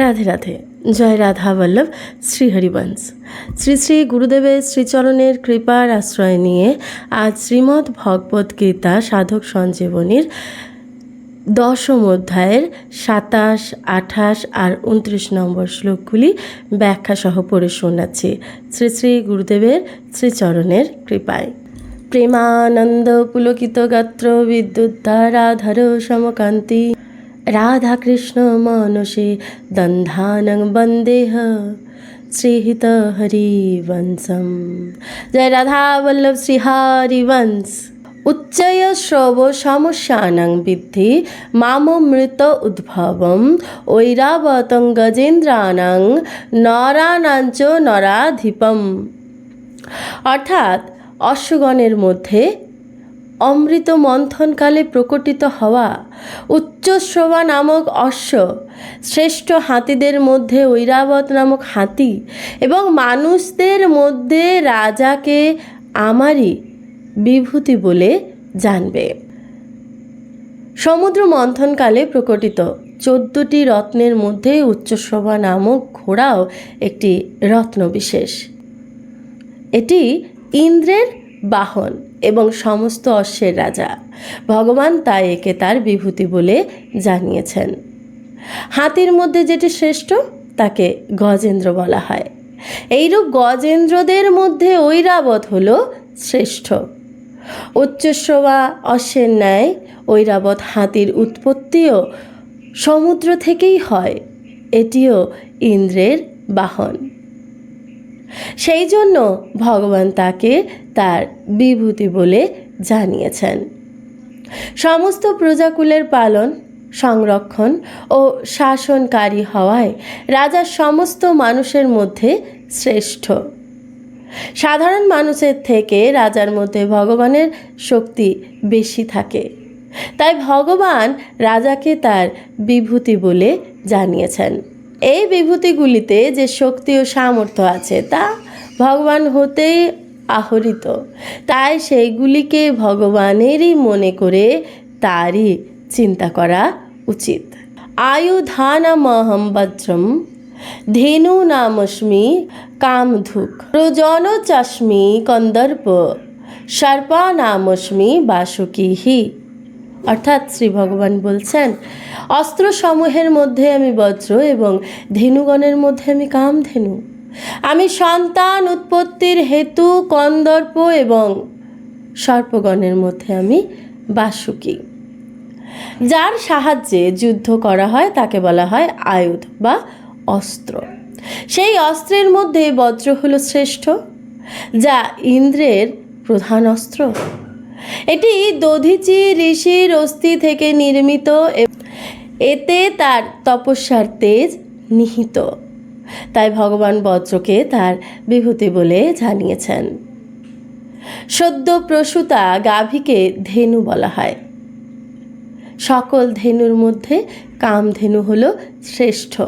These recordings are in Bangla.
রাধে রাধে। জয় রাধা বল্লভ শ্রী হরিবংশ শ্রী শ্রী গুরুদেবের শ্রীচরণের কৃপার আশ্রয় নিয়ে আজ শ্রীমদ্ ভগবদ্ গীতা সাধক সঞ্জীবনীর দশম অধ্যায়ের সাতাশ, আঠাশ আর উনত্রিশ নম্বর শ্লোকগুলি ব্যাখ্যা সহ পড়ে শোনাচ্ছি। শ্রী শ্রী গুরুদেবের শ্রীচরণের কৃপায়। প্রেমানন্দ পুলকিত গাত্র বিদ্যুদ্ধারাধর সমকান্তি। রাধাকৃষ্ণ মানসে দন্ধানং বন্দেহ শ্রীহিত হরিবংশম জয় রাধা বল্লভ শ্রী হরিবংশ উচ্চয় শ্রব সমস্যানং বিদ্ধি মামমৃত উদ্ভবম ঐরাবতং গজেন্দ্রাণং নরানাঞ্চ নরাধিপম অর্থাৎ অশ্বগণের মধ্যে অমৃত মন্থনকালে প্রকটিত হওয়া উচ্চশ্রবা নামক অশ্ব, শ্রেষ্ঠ হাতিদের মধ্যে ঐরাবত নামক হাতি এবং মানুষদের মধ্যে রাজাকে আমারই বিভূতি বলে জানবে। সমুদ্র মন্থনকালে প্রকটিত চোদ্দটি রত্নের মধ্যে উচ্চশ্রবা নামক ঘোড়াও একটি রত্ন বিশেষ এটি ইন্দ্রের বাহন এবং সমস্ত অশ্বের রাজা। ভগবান তাই একে তার বিভূতি বলে জানিয়েছেন। হাতির মধ্যে যেটি শ্রেষ্ঠ, তাকে গজেন্দ্র বলা হয়। এইরূপ গজেন্দ্রদের মধ্যে ঐরাবত হল শ্রেষ্ঠ। উচ্চশ্রবা অশ্বের ন্যায় ঐরাবত হাতির উৎপত্তিও সমুদ্র থেকেই হয়। এটিও ইন্দ্রের বাহন। সেই জন্য ভগবান তাকে তার বিভূতি বলে জানিয়েছেন। সমস্ত প্রজাকুলের পালন, সংরক্ষণ ও শাসনকারী হওয়ায় রাজা সমস্ত মানুষের মধ্যে শ্রেষ্ঠ। সাধারণ মানুষের থেকে রাজার মধ্যে ভগবানের শক্তি বেশি থাকে। তাই ভগবান রাজাকে তার বিভূতি বলে জানিয়েছেন। এই বিভূতিগুলিতে যে শক্তি ও সামর্থ্য আছে, তা ভগবান হতেই আহরিত। তাই সেইগুলিকে ভগবানেরই মনে করে তারই চিন্তা করা উচিত। আয়ু আয়ুধানামহম বজ্রম ধেনু নামস্মি কামধুক। প্রজন চাস্মি কন্দর্প। সর্পা নামস্মি বাসুকিহি। অর্থাৎ শ্রী ভগবান বলছেন, অস্ত্রসমূহের মধ্যে আমি বজ্র এবং ধেনুগণের মধ্যে আমি কামধেনু। আমি সন্তান উৎপত্তির হেতু, কন্দর্প এবং সর্পগণের মধ্যে আমি বাসুকি। যার সাহায্যে যুদ্ধ করা হয়, তাকে বলা হয় আয়ুধ বা অস্ত্র। সেই অস্ত্রের মধ্যে বজ্র হল শ্রেষ্ঠ, যা ইন্দ্রের প্রধান অস্ত্র। এটি দধিচি ঋষির অস্থি থেকে নির্মিত এতে তার তপস্যার তেজ নিহিত। তাই ভগবান বজ্রকে তার বিভূতি বলে জানিয়েছেন। সদ্য প্রসূতা গাভীকে ধেনু বলা হয়। সকল ধেনুর মধ্যে কামধেনু হল শ্রেষ্ঠ।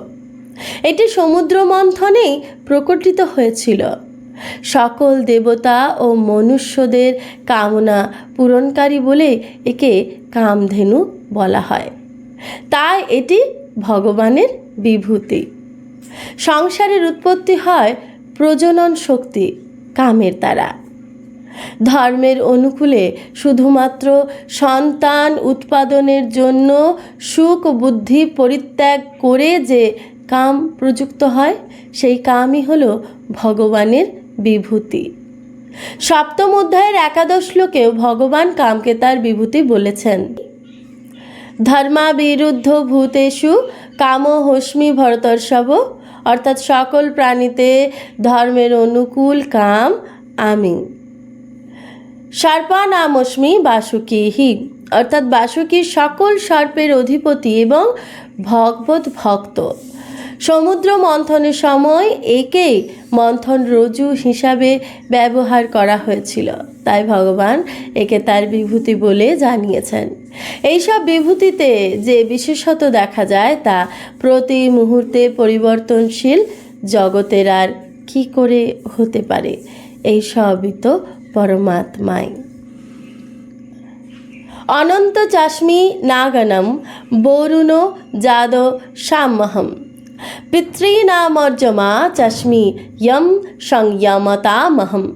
এটি সমুদ্র মন্থনেই প্রকটিত হয়েছিল। সকল দেবতা ও মনুষ্যদের কামনা পূরণকারী বলে একে কামধেনু বলা হয়। তাই এটি ভগবানের বিভূতি। সংসারের উৎপত্তি হয় প্রজনন শক্তি, কামের দ্বারা। ধর্মের অনুকূলে শুধুমাত্র সন্তান উৎপাদনের জন্য সুখ বুদ্ধি পরিত্যাগ করে যে কাম প্রযুক্ত হয়, সেই কামই হল ভগবানের বিভূতি। সপ্তম অধ্যায়ের একাদশ শ্লোকেও ভগবান কামকে তার বিভূতি বলেছেন। ধর্মাবিরুদ্ধ ভূতেষু কাম হস্মি ভরতর্ষব অর্থাৎ সকল প্রাণীতে ধর্মের অনুকূল কাম, আমি। সর্পানামস্মি বাসুকিহি, অর্থাৎ বাসুকি সকল সর্পের অধিপতি এবং ভগবত ভক্ত সমুদ্র মন্থনের সময় একেই মন্থন রজু হিসাবে ব্যবহার করা হয়েছিল। তাই ভগবান একে তার বিভূতি বলে জানিয়েছেন। এইসব বিভূতিতে যে বিশেষত দেখা যায় তা প্রতি মুহূর্তে পরিবর্তনশীল জগতের আর কি করে হতে পারে? এই সবই তো পরমাত্মাই। অনন্ত চাস্মি নাগনম বরুণ যাদ সাম্যহম। পিতৃনামর্যমা চশ্মি ইয়ম সংযমতামহম।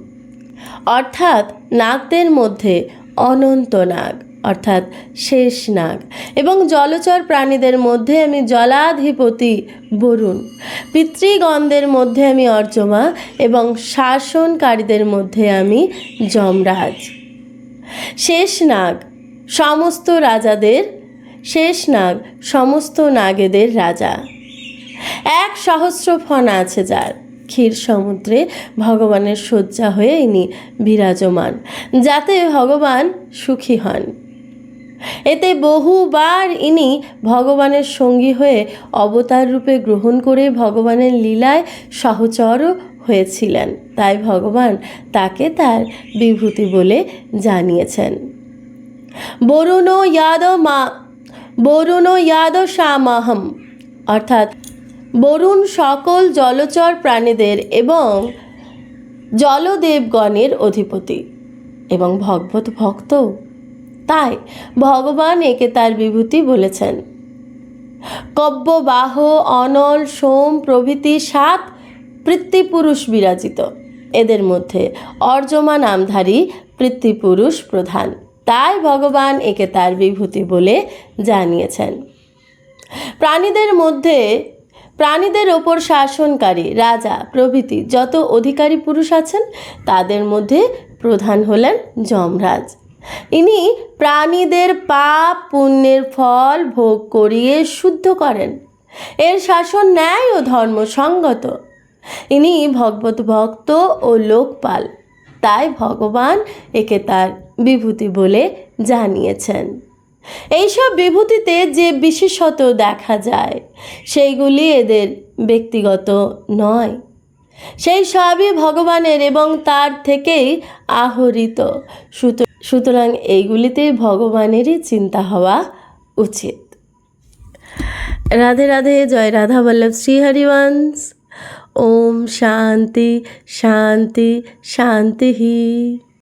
অর্থাৎ নাগদের মধ্যে অনন্ত নাগ, অর্থাৎ শেষ নাগ। এবং জলচর প্রাণীদের মধ্যে আমি জলাধিপতি বরুণ। পিতৃগণদের মধ্যে আমি অর্জমা এবং শাসনকারীদের মধ্যে আমি যমরাজ। শেষ নাগ, সমস্ত রাজাদের, শেষ নাগ, সমস্ত নাগেদের রাজা। এক সহস্র ফনা আছে যার। ক্ষীর সমুদ্রে ভগবানের শয্যা হয়ে ইনি বিরাজমান, যাতে ভগবান সুখী হন। এতে বহুবার ইনি ভগবানের সঙ্গী হয়ে অবতার রূপে গ্রহণ করে ভগবানের লীলায় সহচরও হয়েছিলেন। তাই ভগবান তাকে তার বিভূতি বলে জানিয়েছেন। বরুণ ইয়াদ মা বরুণ ইয়াদ শামাহম অর্থাৎ বরুণ সকল জলচর প্রাণীদের এবং জলদেবগণের অধিপতি এবং ভগবত ভক্ত। তাই ভগবান একে তার বিভূতি বলেছেন। কব্যবাহ অনল, সোম প্রভৃতি সাত পৃথ্বীপুরুষ বিরাজিত। এদের মধ্যে অর্জমা নামধারী পৃথ্বীপুরুষ প্রধান। তাই ভগবান একে তার বিভূতি বলে জানিয়েছেন। প্রাণীদের মধ্যে প্রাণীদের ওপর শাসনকারী রাজা, প্রভৃতি যত অধিকারী পুরুষ আছেন, তাদের মধ্যে প্রধান হলেন যমরাজ। ইনি প্রাণীদের পাপ পুণ্যের ফল ভোগ করিয়ে শুদ্ধ করেন। এর শাসন ন্যায় ও ধর্মসঙ্গত ইনি ভগবত ভক্ত ও লোকপাল, তাই ভগবান একে তার বিভূতি বলে জানিয়েছেন। এইসব বিভূতিতে যে বিশেষত দেখা যায়, সেইগুলি এদের ব্যক্তিগত নয়। সেই সবই ভগবানের এবং তার থেকেই আহরিত। সুত- সুতরাং এইগুলিতে ভগবানেরই চিন্তা হওয়া উচিত। রাধে রাধে, জয় রাধা বল্লভ শ্রী হরিবংশ ওম শান্তি শান্তি শান্তি